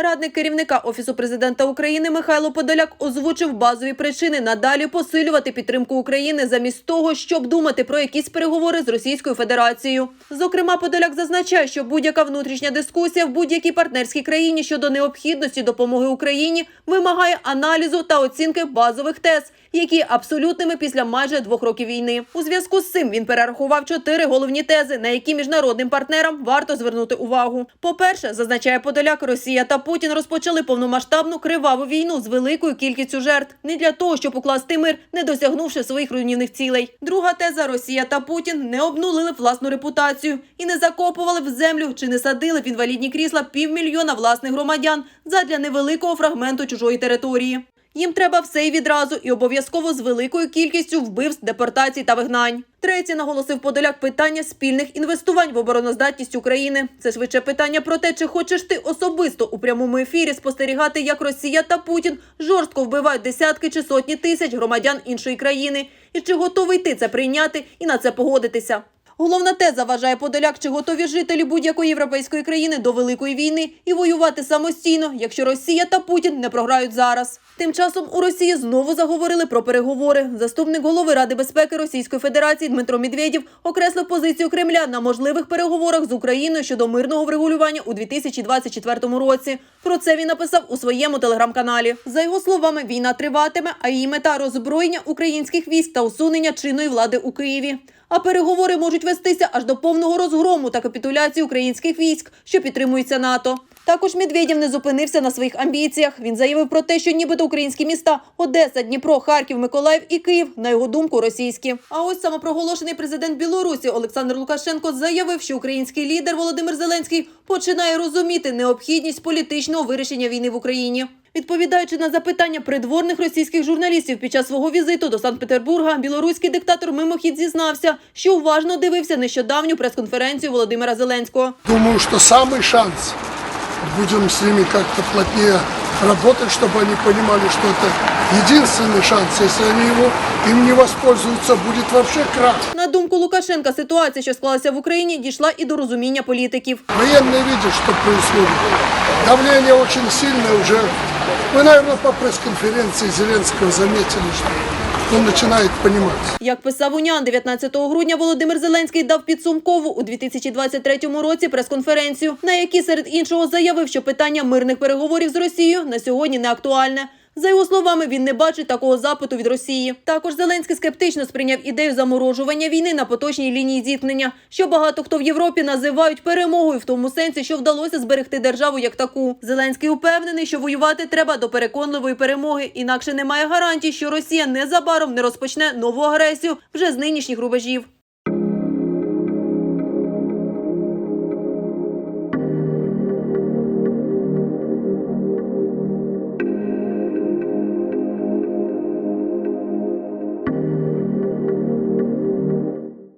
Радник керівника офісу президента України Михайло Подоляк озвучив базові причини надалі посилювати підтримку України замість того, щоб думати про якісь переговори з Російською Федерацією. Зокрема, Подоляк зазначає, що будь-яка внутрішня дискусія в будь-якій партнерській країні щодо необхідності допомоги Україні вимагає аналізу та оцінки базових тез, які абсолютними після майже двох років війни. У зв'язку з цим він перерахував чотири головні тези, на які міжнародним партнерам варто звернути увагу. По-перше, зазначає Подоляк, Росія та Путін розпочали повномасштабну криваву війну з великою кількістю жертв не для того, щоб укласти мир, не досягнувши своїх руйнівних цілей. Друга теза Росія та Путін не обнулили власну репутацію і не закопували в землю чи не садили в інвалідні крісла півмільйона власних громадян задля невеликого фрагменту чужої території. Їм треба все і відразу, і обов'язково з великою кількістю вбивств, депортацій та вигнань. Третє наголосив Подоляк питання спільних інвестувань в обороноздатність України. Це швидше питання про те, чи хочеш ти особисто у прямому ефірі спостерігати, як Росія та Путін жорстко вбивають десятки чи сотні тисяч громадян іншої країни, і чи готовий ти це прийняти і на це погодитися. Головна теза вважає Подоляк, чи готові жителі будь-якої європейської країни до великої війни і воювати самостійно, якщо Росія та Путін не програють зараз. Тим часом у Росії знову заговорили про переговори. Заступник голови Ради безпеки Російської Федерації Дмитро Медведєв окреслив позицію Кремля на можливих переговорах з Україною щодо мирного врегулювання у 2024 році. Про це він написав у своєму телеграм-каналі. За його словами, війна триватиме, а її мета роззброєння українських військ та усунення чинної влади у Києві. А переговори можуть вестися аж до повного розгрому та капітуляції українських військ, що підтримуються НАТО. Також Медведєв не зупинився на своїх амбіціях. Він заявив про те, що нібито українські міста Одеса, Дніпро, Харків, Миколаїв і Київ, на його думку, російські. А ось самопроголошений президент Білорусі Олександр Лукашенко заявив, що український лідер Володимир Зеленський починає розуміти необхідність політичного вирішення війни в Україні. Відповідаючи на запитання придворних російських журналістів під час свого візиту до Санкт-Петербурга, білоруський диктатор мимохід зізнався, що уважно дивився нещодавню прес-конференцію Володимира Зеленського. Думаю, что самый шанс Будем с ними как-то плотнее работать, чтобы они понимали, что это единственный шанс. Если они его им не воспользуются, будет вообще крах. На думку Лукашенка, ситуація, що склалася в Україні, дійшла і до розуміння політиків. Военные видят, что происходит. Давление очень сильное уже. Вы, наверное, по пресс-конференции Зеленского заметили, что он починають розуміти. Як писав Унян, 19 грудня Володимир Зеленський дав підсумкову у 2023 році прес-конференцію, на якій серед іншого заявив, що питання мирних переговорів з Росією на сьогодні не актуальне. За його словами, він не бачить такого запиту від Росії. Також Зеленський скептично сприйняв ідею заморожування війни на поточній лінії зіткнення, що багато хто в Європі називають перемогою в тому сенсі, що вдалося зберегти державу як таку. Зеленський упевнений, що воювати треба до переконливої перемоги, інакше немає гарантій, що Росія незабаром не розпочне нову агресію вже з нинішніх рубежів.